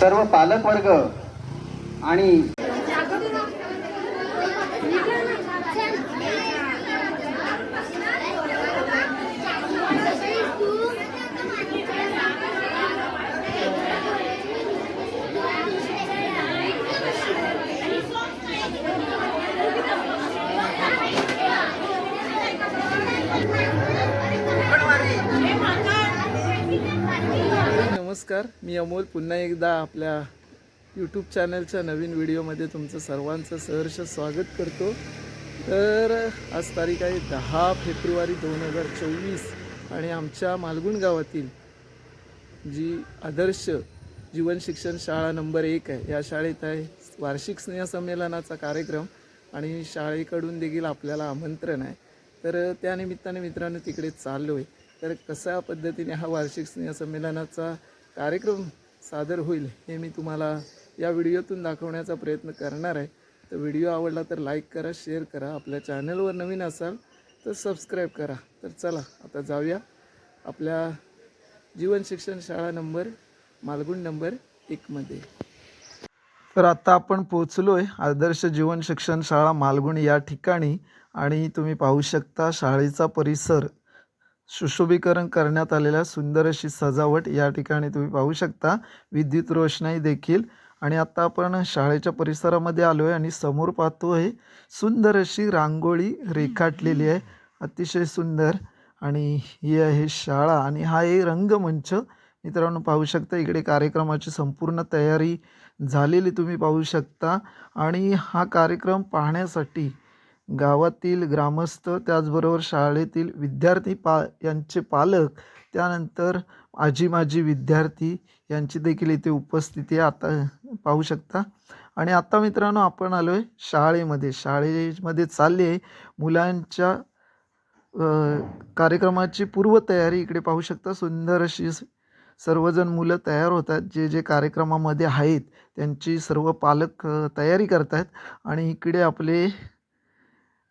सर्व पालक वर्ग आणि नमस्कार मी अमोल. पुन्हा एकदा आपल्या यूट्यूब चॅनलच्या नवीन व्हिडिओमध्ये तुमचं सर्वांचं सहर्ष स्वागत करतो. तर आज तारीख आहे दहा फेब्रुवारी दोन हजार चोवीस आणि आमच्या मालगुण गावातील जी आदर्श जीवन शिक्षण शाळा नंबर एक आहे या शाळेत आहे वार्षिक स्नेहसंमेलनाचा कार्यक्रम आणि शाळेकडून देखील आपल्याला आमंत्रण आहे. तर त्यानिमित्ताने मित्रांनो तिकडे चाललो आहे तर कशा पद्धतीने हा वार्षिक स्नेहसंमेलनाचा कार्यक्रम सादर होईल हे मी तुम्हाला या व्हिडिओतून दाखवण्याचा प्रयत्न करणार आहे. तर व्हिडिओ आवडला तर लाईक करा शेअर करा. आपल्या चॅनलवर नवीन असाल तर सबस्क्राईब करा. तर चला आता जाऊया. आपल्या जीवन शिक्षण शाळा नंबर मालगुण नंबर एकमध्ये तर आत्ता आपण पोचलो आहे आदर्श जीवन शिक्षण शाळा मालगुण या ठिकाणी. आणि तुम्ही पाहू शकता शाळेचा परिसर सुशोभीकरण करण्यात आलेल्या सुंदर अशी सजावट या ठिकाणी तुम्ही पाहू शकता. विद्युत रोषणाई देखील. आणि आता आपण शाळेच्या परिसरामध्ये आलो आहे आणि समोर पाहतो आहे सुंदर अशी रांगोळी रेखाटलेली आहे. अतिशय सुंदर. आणि ही आहे शाळा आणि हा आहे रंगमंच. मित्रांनो पाहू शकता इकडे कार्यक्रमाची संपूर्ण तयारी झालेली तुम्ही पाहू शकता. आणि हा कार्यक्रम पाहण्यासाठी गावातील ग्रामस्थ त्याचबरोबर शाळेतील विद्यार्थी पा यांचे पालक त्यानंतर आजी माजी विद्यार्थी यांची देखील इथे उपस्थिती आता पाहू शकता. आणि आता मित्रांनो आपण आलो आहे शाळेमध्ये. शाळेमध्ये चालली आहे मुलांच्या कार्यक्रमाची पूर्वतयारी इकडे पाहू शकता. सुंदर अशी स- सर्वजण मुलं तयार होतात जे जे कार्यक्रमामध्ये आहेत त्यांची सर्व पालक तयारी करत आहेत. आणि इकडे आपले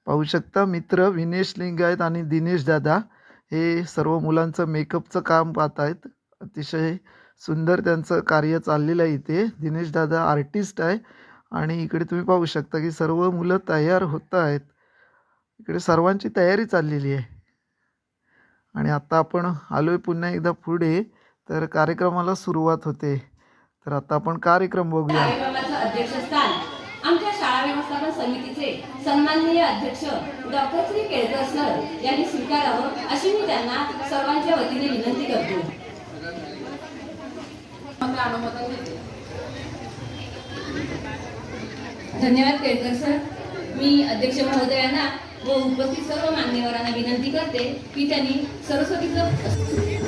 पाहू शकता मित्र विनेश लिंगायत आणि दिनेश दादा. हे सर्व मुलांचं मेकअपचं काम पाहत आहेत अतिशय सुंदर त्यांचं कार्य चाललेलं आहे इथे. दिनेश दादा आर्टिस्ट आहे आणि इकडे तुम्ही पाहू शकता की सर्व मुलं तयार होत आहेत. इकडे सर्वांची तयारी चाललेली आहे. आणि आता आपण आलो आहे पुन्हा एकदा पुढे. तर कार्यक्रमाला सुरुवात होते. तर आता आपण कार्यक्रम बघूया कार्यक्रमाचं अध्यक्षस्थान आमच्या शाळा व्यवस्थापन समितीचे सन्माननीय अध्यक्ष डॉक्टर श्री केळकर सर यांनी स्वीकारावं अशी मी त्यांना सर्वांच्या वतीने विनंती करतो. धन्यवाद केळकर सर. मी अध्यक्ष महोदयांना व उपस्थित सर्व मान्यवरांना विनंती करते की त्यांनी सरस्वतीचं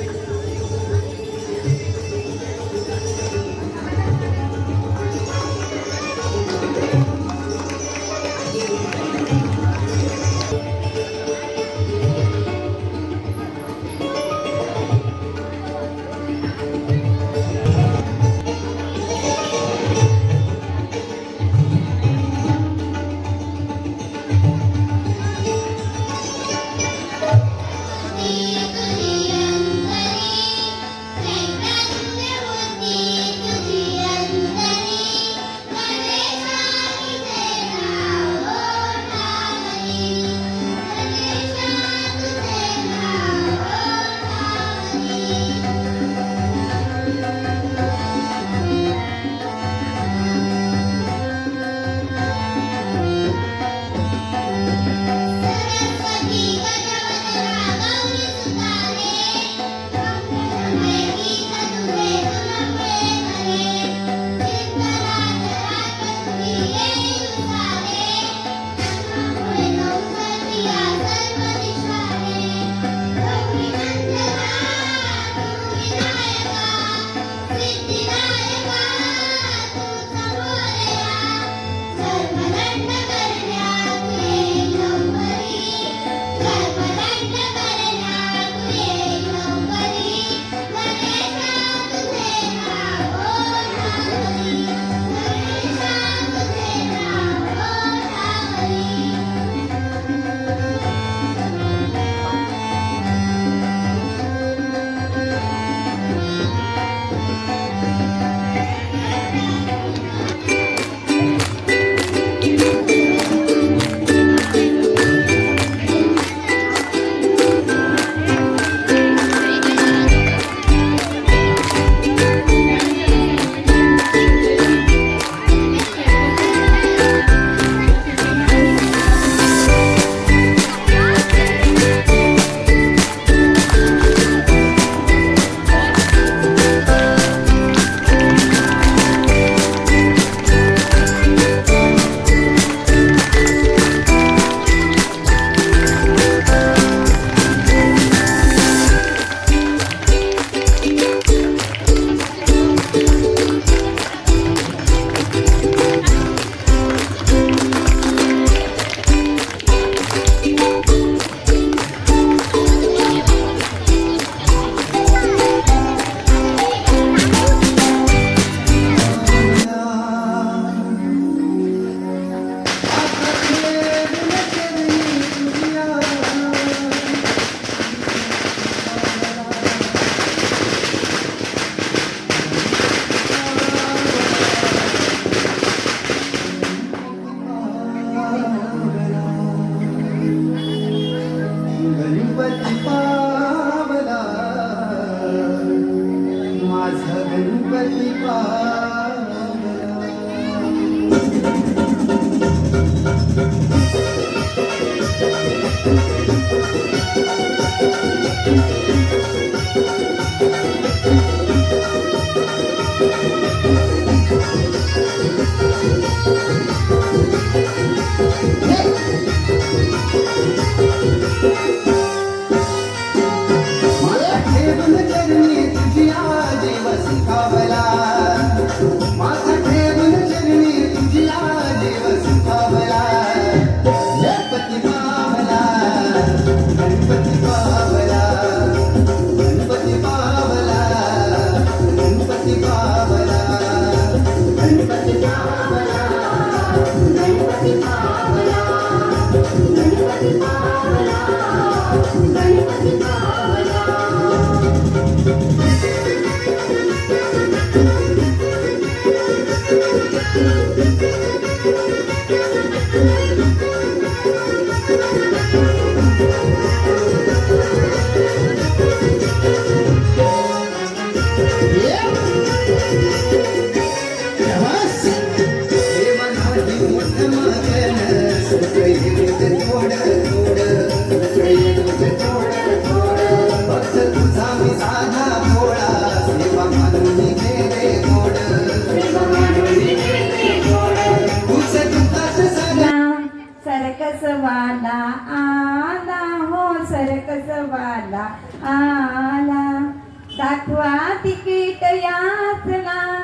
आला. दाखवा तिकीट याचना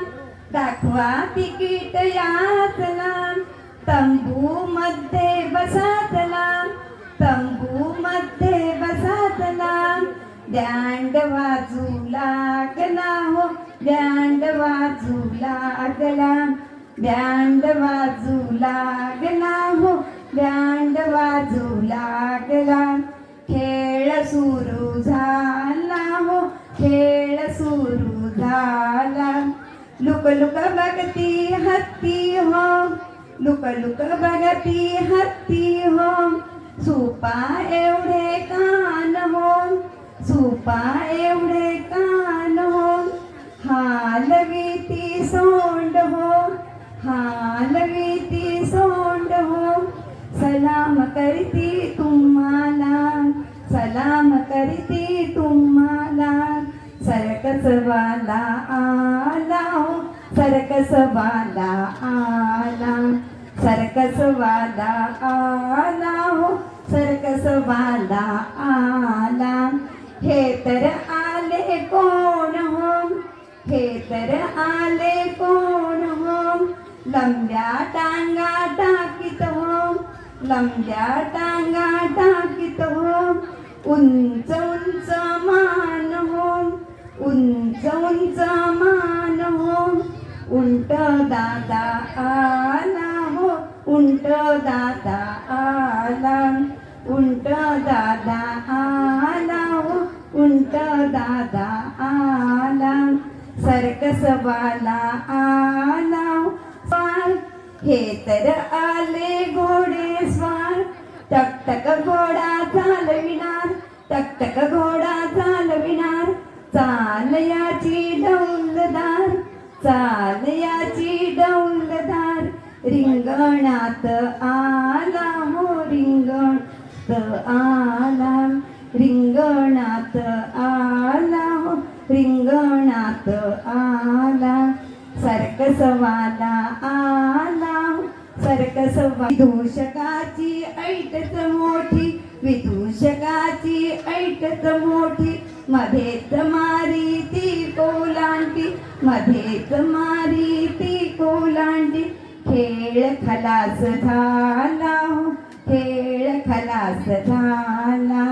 दाखवा तिकीट याचना तंबू मध्ये बसातला तंबू मध्ये बसातला द्यांड वाजू लागला हो. द्यांड वाजू लागला. बँड वाजू लागला हो. बँड वाजू लागला. खेळ सुरू झाला हो खेळ सुरू झाला. लुक लुक बघती हत्ती हो लुक लुक बघती हत्ती हो. सुपा एवढे कान हो सुपा एवढे कान हो. हालवी ती सोंड हो हालवी ती सोंड हो. सलाम करती तुम सलाम करती तुम्हाला. सरकसवाला आला. सरकसवाला आला. सरकसवाला आला. सरकसवाला आला. हे तर आले कोण हो? हे तर आले कोण हो? लंब्या टांगा टाकीत हो. लंब्या टांगा टाकीत हो. उंच उंच मान हो उंच उंच मान हो. उंट दादा आला हो उंट दादा आला. उंट दादा आला हो उंट दादा आला. सर्कसवाला आला हो, स्वार. हे तर आले घोडे स्वार. टकटक घोडा चालविणार टकटक घोडा चालविणार चाल याची डौलदार चाल याची डौलदार. रिंगणात आला हो रिंगण आला रिंगणात आला हो रिंगणात आला. सर्कसवाला आला सर्कसवा दोषकाची ऐटच मोठी विदूषकाची ऐटच मोठी मध्येच मारी ती कोलांटी मध्येच मारी ती कोलांटी खेळ खलास झाला हो खेळ खलास झाला.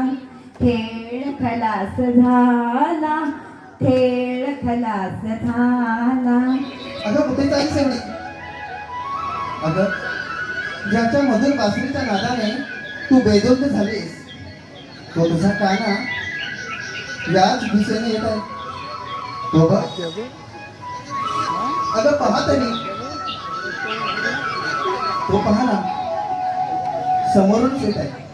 खेळ खलास झाला खेळ खलास झाला. अगं कुठे जायचं अगं ज्याच्या मधुर बासरीच्या नादाने तू बेदोद झालीस. तो तुझा काना याच दिशेने येत आहे. तो बघ. अगं पहा तरी. तो पहा ना. समोरूनच येत आहे.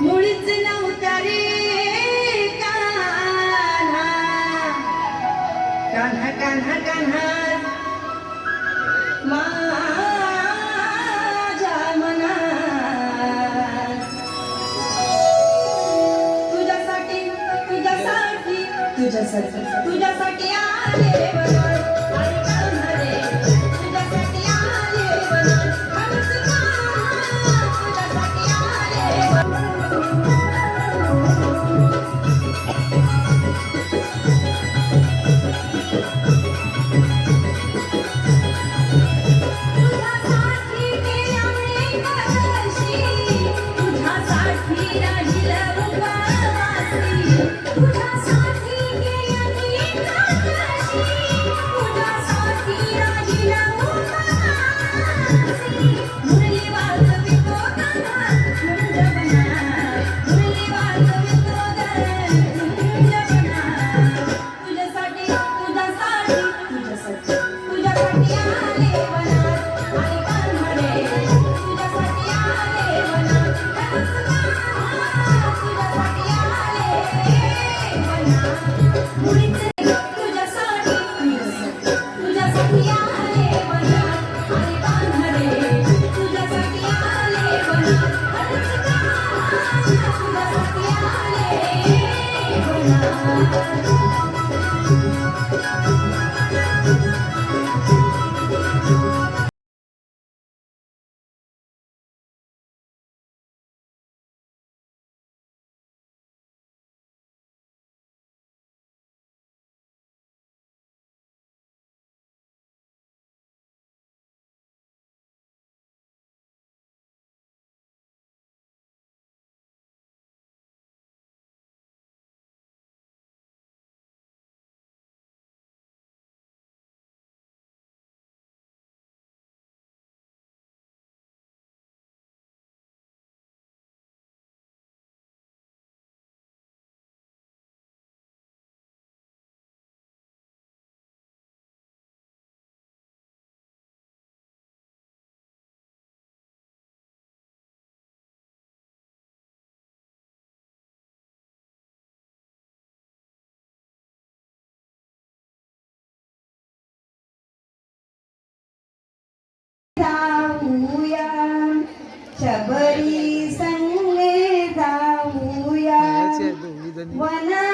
मुळीच नव्हता रे कान्हा. कान्हा कान्हा कान्हा. तुझ्यासाठी तुझ्यासाठी तुझ्यासाठी तुझ्यासाठी. जाऊया. शबरी संगे जाऊया. वन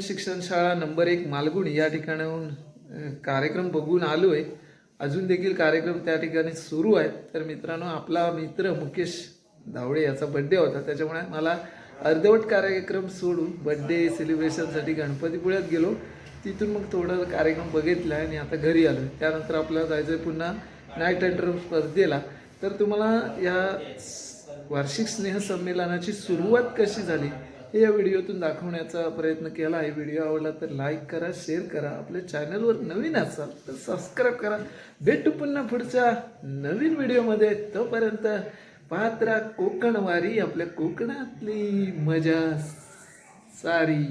शिक्षण शाळा नंबर एक मालगुण या ठिकाणाहून कार्यक्रम बघून आलो आहे अजून देखील कार्यक्रम त्या ठिकाणी सुरू आहेत. तर मित्रांनो आपला मित्र मुकेश धावडे याचा बड्डे होता. त्याच्यामुळे मला अर्धवट कार्यक्रम सोडून बड्डे सेलिब्रेशनसाठी गणपतीपुळ्यात गेलो. तिथून मग थोडं कार्यक्रम बघितला आणि आता घरी आलो त्यानंतर आपल्याला जायचं आहे पुन्हा नाईट अँटर स्पर्धेला. तर तुम्हाला या वार्षिक स्नेहसंमेलनाची सुरुवात कशी झाली? हे या व्हिडिओतून दाखवण्याचा प्रयत्न केला. आहे व्हिडिओ आवडला तर लाईक करा शेअर करा. आपल्या चॅनलवर नवीन असाल तर सबस्क्राईब करा. भेटू पुन्हा पुढच्या नवीन व्हिडिओमध्ये तोपर्यंत पाहत राहा कोकणवारी. आपल्या कोकणातली मजा सारी.